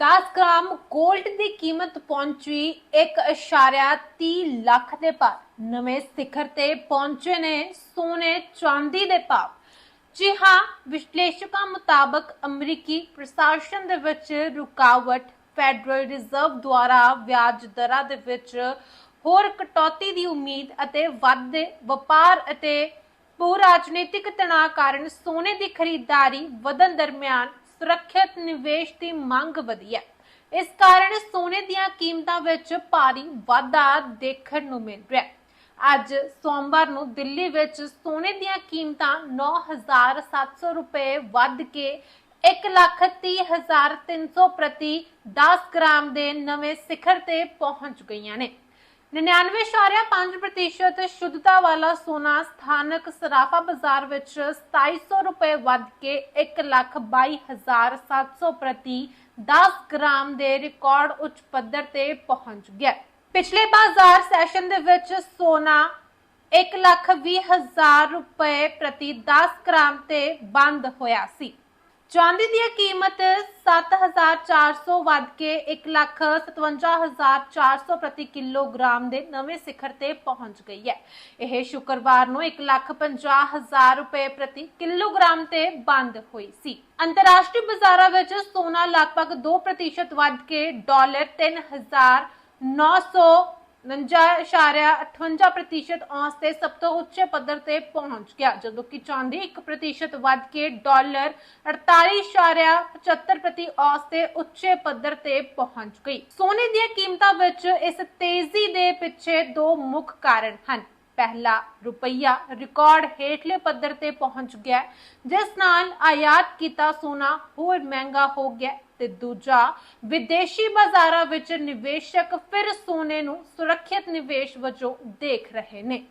10 gram 골ਡ ਦੀ ਕੀਮਤ ਪਹੁੰਚੀ 1.30 ਲੱਖ ਦੇ ਪਾਰ ਨਵੇਂ ਸਿਖਰ ਤੇ ਪਹੁੰਚੇ ਨੇ ਸੋਨੇ ਚਾਂਦੀ ਦੇ ਭਾਅ। ਜੀ ਹਾਂ, ਵਿਸ਼ਲੇਸ਼ਕਾਂ ਮੁਤਾਬਕ ਅਮਰੀਕੀ ਪ੍ਰਸ਼ਾਸਨ ਦੇ ਵਿੱਚ ਰੁਕਾਵਟ ਫੈਡਰਲ ਰਿਜ਼ਰਵ ਦੁਆਰਾ ਵਿਆਜ ਦਰਾਂ ਦੇ ਵਿੱਚ ਹੋਰ ਕਟੌਤੀ ਦੀ ਉਮੀਦ ਅਤੇ ਵਾਧੇ ਵਪਾਰ ਅਤੇ ਭੂ ਰਾਜਨੀਤਿਕ ਤਣਾਅ ਕਾਰਨ ਸੋਨੇ ਦੀ ਖਰੀਦਦਾਰੀ ਵਧਣ ਦਰਮਿਆਨ ਸੁਰੱਖਿਅਤ ਨਿਵੇਸ਼ ਦੀ ਮੰਗ ਵਧੀ ਹੈ। ਇਸ ਕਾਰਨ ਸੋਨੇ ਦੀਆਂ ਕੀਮਤਾਂ ਵਿੱਚ ਭਾਰੀ ਵਾਧਾ ਦੇਖਣ ਨੂੰ ਮਿਲ ਰਿਹਾ ਹੈ। ਅੱਜ ਸੋਮਵਾਰ ਨੂੰ ਦਿੱਲੀ ਵਿੱਚ ਸੋਨੇ ਦੀਆਂ ਕੀਮਤਾਂ 9700 ਰੁਪਏ ਵੱਧ ਕੇ 130300 ਪ੍ਰਤੀ 10 ਗ੍ਰਾਮ ਦੇ ਨਵੇਂ ਸਿਖਰ ਤੇ ਪਹੁੰਚ ਗਈਆਂ ਨੇ। 99.5% ਸ਼ੁੱਧਤਾ ਵਾਲਾ ਸੋਨਾ ਸਥਾਨਕ ਸਰਾਫਾ ਬਾਜ਼ਾਰ ਵਿੱਚ 2700 ਰੁਪਏ ਵੱਧ ਕੇ 122700 ਪ੍ਰਤੀ 10 ਗ੍ਰਾਮ ਦੇ ਰਿਕਾਰਡ ਉੱਚ ਪੱਧਰ ਤੇ ਪਹੁੰਚ ਗਿਆ। ਪਿਛਲੇ ਬਾਜ਼ਾਰ ਸੈਸ਼ਨ ਦੇ ਵਿੱਚ ਸੋਨਾ 120000 ਰੁਪਏ ਪ੍ਰਤੀ 10 ਗ੍ਰਾਮ ਤੇ ਬੰਦ ਹੋਇਆ ਸੀ। ਚਾਂਦੀ ਦੀ ਕੀਮਤ 7400 ਵੱਧ ਕੇ 157400 ਪ੍ਰਤੀ ਕਿਲੋਗ੍ਰਾਮ ਦੇ ਨਵੇਂ ਸਿਖਰ ਤੇ ਪਹੁੰਚ ਗਈ ਹੈ। ਇਹ ਸ਼ੁੱਕਰਵਾਰ ਨੂੰ 150000 ਰੁਪਏ ਪ੍ਰਤੀ ਕਿਲੋਗ੍ਰਾਮ ਤੇ ਬੰਦ ਹੋਈ ਸੀ। ਅੰਤਰਰਾਸ਼ਟਰੀ ਬਾਜ਼ਾਰਾਂ ਵਿੱਚ ਸੋਨਾ ਲਗਭਗ 2% ਵੱਧ ਕੇ ਡਾਲਰ 3900 59.58% ਔਂਸ ਤੇ ਸਭ ਤੋਂ ਉੱਚੇ ਪੱਧਰ ਤੇ ਪਹੁੰਚ ਗਿਆ, ਜਦੋਂ ਕਿ ਚਾਂਦੀ 1% ਵੱਧ ਕੇ ਡਾਲਰ 48.75 ਪ੍ਰਤੀ ਔਂਸ ਤੇ ਉੱਚੇ ਪੱਧਰ ਤੇ ਪਹੁੰਚ ਗਈ। ਸੋਨੇ ਦੀਆਂ ਕੀਮਤਾਂ ਵਿੱਚ ਇਸ ਤੇਜ਼ੀ ਦੇ ਪਿੱਛੇ ਦੋ ਮੁੱਖ ਕਾਰਨ ਹਨ। ਪਹਿਲਾ ਰੁਪਈਆ ਰਿਕਾਰਡ ਹੇਠਲੇ ਪੱਧਰ ਤੇ ਪਹੁੰਚ ਗਿਆ, ਜਿਸ ਨਾਲ ਆਯਾਤ ਕੀਤਾ ਸੋਨਾ ਹੋਰ ਮਹਿੰਗਾ ਹੋ ਗਿਆ। ਤੇ ਦੂਜਾ, ਵਿਦੇਸ਼ੀ ਬਾਜ਼ਾਰਾਂ ਵਿੱਚ ਨਿਵੇਸ਼ਕ ਫਿਰ ਸੋਨੇ ਨੂੰ ਸੁਰੱਖਿਅਤ ਨਿਵੇਸ਼ ਵਜੋਂ ਦੇਖ ਰਹੇ ਨੇ।